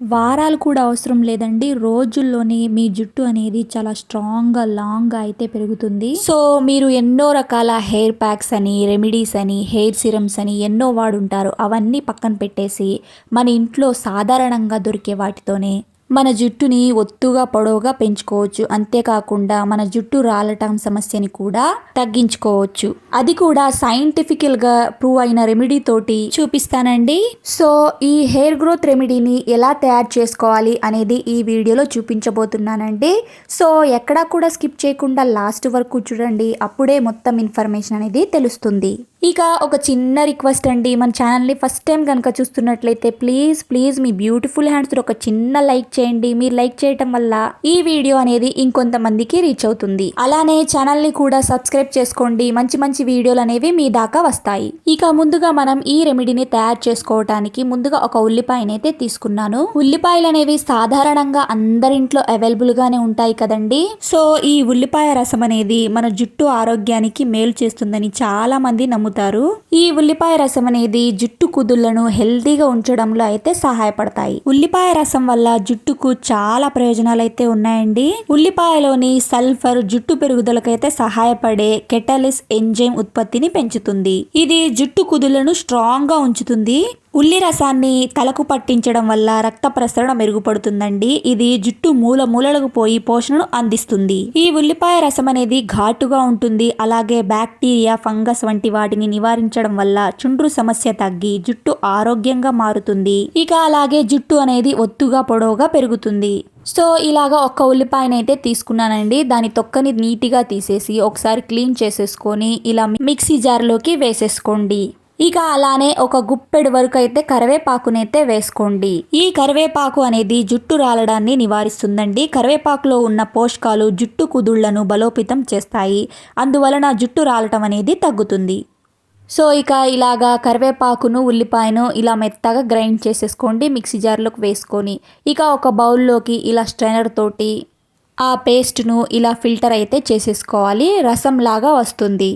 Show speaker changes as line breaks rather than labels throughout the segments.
వారాలు కూడా అవసరం లేదండి. రోజుల్లోనే మీ జుట్టు అనేది చాలా స్ట్రాంగ్గా లాంగ్గా అయితే పెరుగుతుంది. సో మీరు ఎన్నో రకాల హెయిర్ ప్యాక్స్ అని రెమెడీస్ అని హెయిర్ సిరమ్స్ అని ఎన్నో వాడుంటారు. అవన్నీ పక్కన పెట్టేసి మన ఇంట్లో సాధారణంగా దొరికే వాటితోనే మన జుట్టుని ఒత్తుగా పొడవుగా పెంచుకోవచ్చు. అంతేకాకుండా మన జుట్టు రాలటం సమస్యని కూడా తగ్గించుకోవచ్చు. అది కూడా సైంటిఫికల్గా ప్రూవ్ అయిన రెమెడీ తోటి చూపిస్తానండి. సో ఈ హెయిర్ గ్రోత్ రెమెడీని ఎలా తయారు చేసుకోవాలి అనేది ఈ వీడియోలో చూపించబోతున్నానండి. సో ఎక్కడా కూడా స్కిప్ చేయకుండా లాస్ట్ వరకు చూడండి. అప్పుడే మొత్తం ఇన్ఫర్మేషన్ అనేది తెలుస్తుంది. ఇక ఒక చిన్న రిక్వెస్ట్ అండి. మన ఛానల్ని ఫస్ట్ టైం కనుక చూస్తున్నట్లయితే ప్లీజ్ ప్లీజ్ మీ బ్యూటిఫుల్ హ్యాండ్స్ ఒక చిన్న లైక్ చేయండి. మీరు లైక్ చేయటం వల్ల ఈ వీడియో అనేది ఇంకొంతమందికి రీచ్ అవుతుంది. అలానే ఛానల్ని కూడా సబ్స్క్రైబ్ చేసుకోండి. మంచి మంచి వీడియోలు అనేవి మీ దాకా వస్తాయి. ఇక ముందుగా మనం ఈ రెమెడీని తయారు చేసుకోవటానికి ముందుగా ఒక ఉల్లిపాయని అయితే తీసుకున్నాను. ఉల్లిపాయలు అనేవి సాధారణంగా అందరింట్లో అవైలబుల్ గానే ఉంటాయి కదండి. సో ఈ ఉల్లిపాయ రసం అనేది మన జుట్టు ఆరోగ్యానికి మేలు చేస్తుందని చాలా మంది నమ్ముతారు నమ్ముతారు ఈ ఉల్లిపాయ రసం అనేది జుట్టు కుదుళ్ళను హెల్తీగా ఉంచడంలో అయితే సహాయపడతాయి. ఉల్లిపాయ రసం వల్ల జుట్టుకు చాలా ప్రయోజనాలు అయితే ఉన్నాయండి. ఉల్లిపాయలోని సల్ఫర్ జుట్టు పెరుగుదలకైతే సహాయపడే కెటలిస్ ఎంజైమ్ ఉత్పత్తిని పెంచుతుంది. ఇది జుట్టు కుదులను స్ట్రాంగ్గా ఉంచుతుంది. ఉల్లి రసాన్ని తలకు పట్టించడం వల్ల రక్త ప్రసరణ మెరుగుపడుతుందండి. ఇది జుట్టు మూల మూలలకు పోయి పోషణను అందిస్తుంది. ఈ ఉల్లిపాయ రసం అనేది ఘాటుగా ఉంటుంది. అలాగే బ్యాక్టీరియా ఫంగస్ వంటి వాటిని నివారించడం వల్ల చుండ్రు సమస్య తగ్గి జుట్టు ఆరోగ్యంగా మారుతుంది. ఇక అలాగే జుట్టు అనేది ఒత్తుగా పొడవుగా పెరుగుతుంది. సో ఇలాగా ఒక్క ఉల్లిపాయనైతే తీసుకున్నానండి. దాని తొక్కని నీట్గా తీసేసి ఒకసారి క్లీన్ చేసేసుకొని ఇలా మిక్సీ జార్లోకి వేసేసుకోండి. ఇక అలానే ఒక గుప్పెడు వరకు అయితే కరివేపాకునైతే వేసుకోండి. ఈ కరివేపాకు అనేది జుట్టు రాలడాన్ని నివారిస్తుందండి. కరివేపాకులో ఉన్న పోషకాలు జుట్టు కుదుళ్ళను బలోపేతం చేస్తాయి. అందువలన జుట్టు రాలటం అనేది తగ్గుతుంది. సో ఇక ఇలాగా కరివేపాకును ఉల్లిపాయను ఇలా మెత్తగా గ్రైండ్ చేసేసుకోండి మిక్సీ జార్లోకి వేసుకొని. ఇక ఒక బౌల్లోకి ఇలా స్ట్రైనర్ తోటి ఆ పేస్ట్ను ఇలా ఫిల్టర్ అయితే చేసేసుకోవాలి. రసంలాగా వస్తుంది.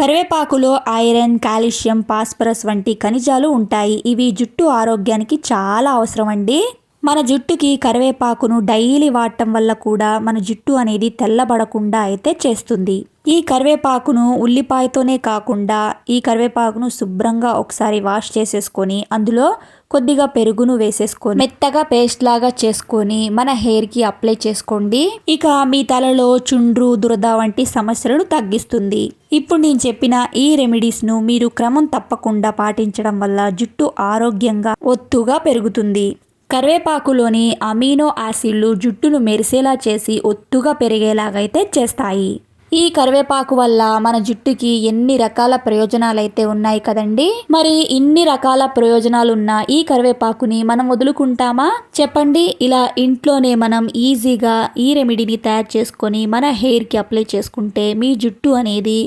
కరివేపాకులో ఐరన్ కాల్షియం పాస్పరస్ వంటి ఖనిజాలు ఉంటాయి. ఇవి జుట్టు ఆరోగ్యానికి చాలా అవసరం అండి మన జుట్టుకి కరివేపాకును డైలీ వాడటం వల్ల కూడా మన జుట్టు అనేది తెల్లబడకుండా అయితే చేస్తుంది. ఈ కరివేపాకును ఉల్లిపాయతోనే కాకుండా ఈ కరివేపాకును శుభ్రంగా ఒకసారి వాష్ చేసేసుకొని అందులో కొద్దిగా పెరుగును వేసేసుకొని మెత్తగా పేస్ట్ లాగా చేసుకొని మన హెయిర్కి అప్లై చేసుకోండి. ఇక మీ తలలో చుండ్రు దురద వంటి సమస్యలను తగ్గిస్తుంది. ఇప్పుడు నేను చెప్పిన ఈ రెమెడీస్ను మీరు క్రమం తప్పకుండా పాటించడం వల్ల జుట్టు ఆరోగ్యంగా ఒత్తుగా పెరుగుతుంది. కరివేపాకులోని అమీనో యాసిడ్లు జుట్టును మెరిసేలా చేసి ఒత్తుగా పెరిగేలాగైతే చేస్తాయి. ఈ కరివేపాకు వల్ల మన జుట్టుకి ఎన్ని రకాల ప్రయోజనాలు అయితే ఉన్నాయి కదండి? మరి ఇన్ని రకాల ప్రయోజనాలు ఉన్న ఈ కరివేపాకుని మనం వదులుకుంటామా? చెప్పండి. ఇలా ఇంట్లోనే మనం ఈజీగా ఈ రెమెడీని తయారు చేసుకొని మన హెయిర్కి అప్లై చేసుకుంటే మీ జుట్టు అనేది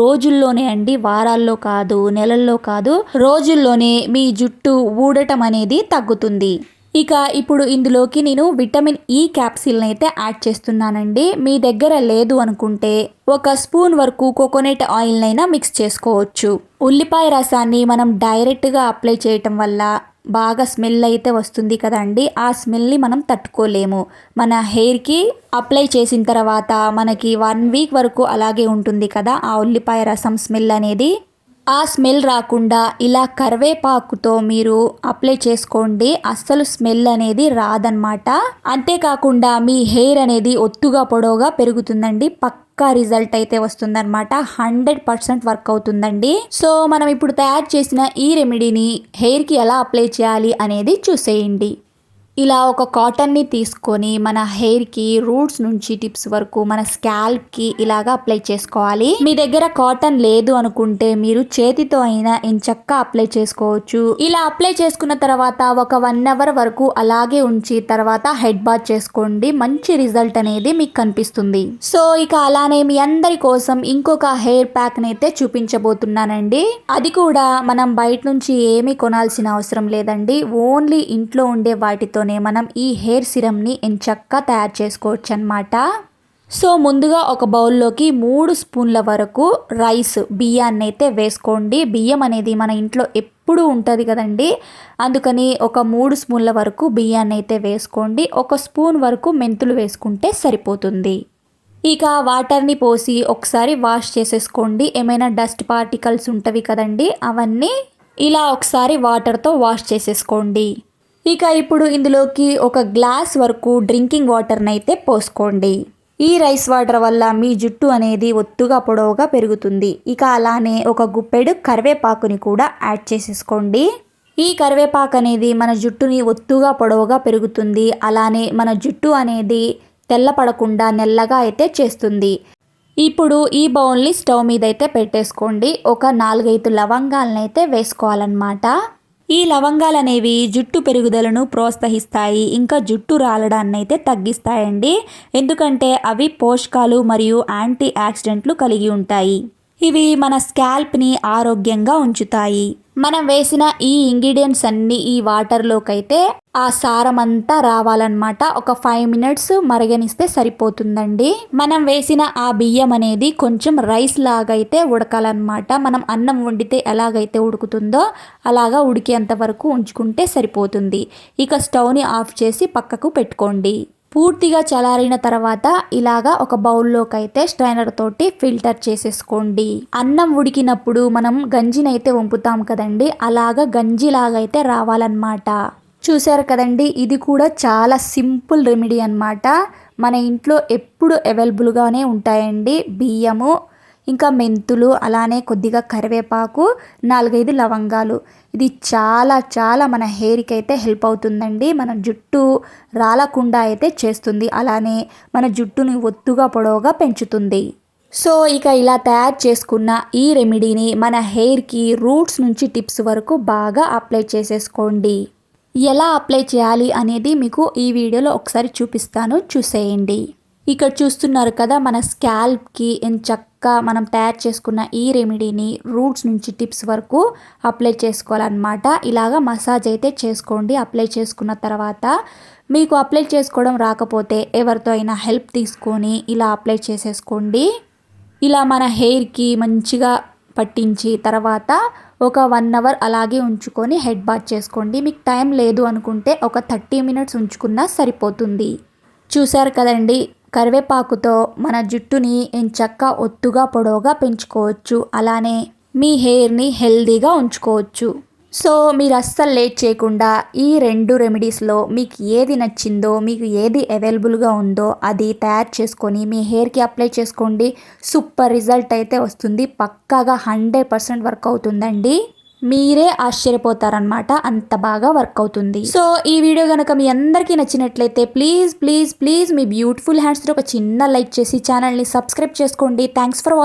రోజుల్లోనే అండి వారాల్లో కాదు నెలల్లో కాదు రోజుల్లోనే మీ జుట్టు ఊడటం అనేది తగ్గుతుంది. ఇక ఇప్పుడు ఇందులోకి నేను విటమిన్ e ఈ క్యాప్సిల్ని అయితే యాడ్ చేస్తున్నానండి. మీ దగ్గర లేదు అనుకుంటే ఒక స్పూన్ వరకు కోకోనట్ ఆయిల్నైనా మిక్స్ చేసుకోవచ్చు. ఉల్లిపాయ రసాన్ని మనం డైరెక్ట్గా అప్లై చేయటం వల్ల బాగా స్మెల్ అయితే వస్తుంది కదండి. ఆ స్మెల్ని మనం తట్టుకోలేము. మన హెయిర్కి అప్లై చేసిన తర్వాత మనకి వన్ వీక్ వరకు అలాగే ఉంటుంది కదా. ఆ ఉల్లిపాయ రసం స్మెల్ అనేది ఆ స్మెల్ రాకుండా ఇలా కరివేపాకుతో మీరు అప్లై చేసుకోండి. అస్సలు స్మెల్ అనేది రాదనమాట అంతేకాకుండా మీ హెయిర్ అనేది ఒత్తుగా పొడవుగా పెరుగుతుందండి. పక్కా రిజల్ట్ అయితే వస్తుందన్నమాట. హండ్రెడ్ పర్సెంట్ వర్క్ అవుతుందండి. సో మనం ఇప్పుడు తయారు చేసిన ఈ రెమెడీని హెయిర్కి ఎలా అప్లై చేయాలి అనేది చూసేయండి. ఇలా ఒక కాటన్ని తీసుకొని మన హెయిర్కి రూట్స్ నుంచి టిప్స్ వరకు మన స్కాల్ప్కి ఇలాగా అప్లై చేసుకోవాలి. మీ దగ్గర కాటన్ లేదు అనుకుంటే మీరు చేతితో అయినా ఎంచక్క అప్లై చేసుకోవచ్చు. ఇలా అప్లై చేసుకున్న తర్వాత ఒక వన్ అవర్ వరకు అలాగే ఉంచి తర్వాత హెడ్ బాత్ చేసుకోండి. మంచి రిజల్ట్ అనేది మీకు కనిపిస్తుంది. సో ఇక అలానే మీ అందరి కోసం ఇంకొక హెయిర్ ప్యాక్ అయితే చూపించబోతున్నానండి. అది కూడా మనం బయట నుంచి ఏమీ కొనాల్సిన అవసరం లేదండి. ఓన్లీ ఇంట్లో ఉండే వాటితో సహాయంతోనే మనం ఈ హెయిర్ సిరమ్ని ఎంచక్కా తయారు చేసుకోవచ్చు అనమాట సో ముందుగా ఒక బౌల్లోకి మూడు స్పూన్ల వరకు రైస్ బియ్యాన్ని అయితే వేసుకోండి. బియ్యం అనేది మన ఇంట్లో ఎప్పుడూ ఉంటుంది కదండి. అందుకని ఒక మూడు స్పూన్ల వరకు బియ్యాన్ని అయితే వేసుకోండి. ఒక స్పూన్ వరకు మెంతులు వేసుకుంటే సరిపోతుంది. ఇక వాటర్ని పోసి ఒకసారి వాష్ చేసేసుకోండి. ఏమైనా డస్ట్ పార్టికల్స్ ఉంటవి కదండి అవన్నీ ఇలా ఒకసారి వాటర్తో వాష్ చేసేసుకోండి. ఇక ఇప్పుడు ఇందులోకి ఒక గ్లాస్ వరకు డ్రింకింగ్ వాటర్ని అయితే పోసుకోండి. ఈ రైస్ వాటర్ వల్ల మీ జుట్టు అనేది ఒత్తుగా పొడవుగా పెరుగుతుంది. ఇక అలానే ఒక గుప్పెడు కరివేపాకుని కూడా యాడ్ చేసేసుకోండి. ఈ కరివేపాకు అనేది మన జుట్టుని ఒత్తుగా పొడవుగా పెరుగుతుంది. అలానే మన జుట్టు అనేది తెల్లపడకుండా నెల్లగా అయితే చేస్తుంది. ఇప్పుడు ఈ బౌల్ని స్టవ్ మీద అయితే పెట్టేసుకోండి. ఒక నాలుగైదు లవంగాలను అయితే వేసుకోవాలన్నమాట. ఈ లవంగాలు అనేవి జుట్టు పెరుగుదలను ప్రోత్సహిస్తాయి ఇంకా జుట్టు రాలడాన్ని అయితే తగ్గిస్తాయండి. ఎందుకంటే అవి పోషకాలు మరియు యాంటీ ఆక్సిడెంట్లు కలిగి ఉంటాయి. ఇవి మన స్కాల్ప్ని ఆరోగ్యంగా ఉంచుతాయి. మనం వేసిన ఈ ఇంగ్రీడియంట్స్ అన్ని ఈ వాటర్లోకైతే ఆ సారం అంతా రావాలన్నమాట. ఒక ఫైవ్ మినిట్స్ మరగనిస్తే సరిపోతుందండి. మనం వేసిన ఆ బియ్యం అనేది కొంచెం రైస్ లాగైతే ఉడకాలన్నమాట. మనం అన్నం వండితే ఎలాగైతే ఉడుకుతుందో అలాగా ఉడికేంత వరకు ఉంచుకుంటే సరిపోతుంది. ఇక స్టవ్ని ఆఫ్ చేసి పక్కకు పెట్టుకోండి. పూర్తిగా చలారిన తర్వాత ఇలాగా ఒక బౌల్లోకి అయితే స్ట్రైనర్ తోటి ఫిల్టర్ చేసేసుకోండి. అన్నం ఉడికినప్పుడు మనం గంజినైతే వంపుతాం కదండి అలాగా గంజిలాగా అయితే రావాలన్నమాట. చూసారు కదండి ఇది కూడా చాలా సింపుల్ రెమెడీ అనమాట మన ఇంట్లో ఎప్పుడు అవైలబుల్గానే ఉంటాయండి బియ్యము ఇంకా మెంతులు అలానే కొద్దిగా కరివేపాకు నాలుగైదు లవంగాలు. ఇది చాలా చాలా మన హెయిర్కి అయితే హెల్ప్ అవుతుందండి. మన జుట్టు రాలకుండా అయితే చేస్తుంది. అలానే మన జుట్టుని ఒత్తుగా పొడవుగా పెంచుతుంది. సో ఇక ఇలా తయారు చేసుకున్న ఈ రెమెడీని మన హెయిర్కి రూట్స్ నుంచి టిప్స్ వరకు బాగా అప్లై చేసేసుకోండి. ఎలా అప్లై చేయాలి అనేది మీకు ఈ వీడియోలో ఒకసారి చూపిస్తాను. చూసేయండి. ఇక్కడ చూస్తున్నారు కదా మన స్కాల్ప్కి ఎంత చక్కగా మనం తయారు చేసుకున్న ఈ రెమెడీని రూట్స్ నుంచి టిప్స్ వరకు అప్లై చేసుకోవాలన్నమాట. ఇలాగా మసాజ్ అయితే చేసుకోండి అప్లై చేసుకున్న తర్వాత మీకు అప్లై చేసుకోవడం రాకపోతే ఎవరితో అయినా హెల్ప్ తీసుకొని ఇలా అప్లై చేసేసుకోండి. ఇలా మన హెయిర్కి మంచిగా పట్టించి తర్వాత ఒక వన్ అవర్ అలాగే ఉంచుకొని హెడ్ బాత్ చేసుకోండి. మీకు టైం లేదు అనుకుంటే ఒక థర్టీ మినిట్స్ ఉంచుకున్నా సరిపోతుంది. చూశారు కదండి కరివేపాకుతో మన జుట్టుని ఎంచక్క ఒత్తుగా పొడవుగా పెంచుకోవచ్చు. అలానే మీ హెయిర్ని హెల్దీగా ఉంచుకోవచ్చు. సో మీరు అస్సలు లేట్ చేయకుండా ఈ రెండు రెమెడీస్లో మీకు ఏది నచ్చిందో మీకు ఏది అవైలబుల్గా ఉందో అది తయారు చేసుకొని మీ హెయిర్కి అప్లై చేసుకోండి. సూపర్ రిజల్ట్ అయితే వస్తుంది. పక్కాగా హండ్రెడ్ పర్సెంట్ వర్క్ అవుతుందండి. మీరే ఆశ్చర్యపోతారనమాట అంత బాగా వర్క్ అవుతుంది. సో ఈ వీడియో కనుక మీ అందరికీ నచ్చినట్లయితే ప్లీజ్ ప్లీజ్ ప్లీజ్ మీ బ్యూటిఫుల్ హ్యాండ్స్తో ఒక చిన్న లైక్ చేసి ఛానల్ని సబ్స్క్రైబ్ చేసుకోండి. Thanks for watching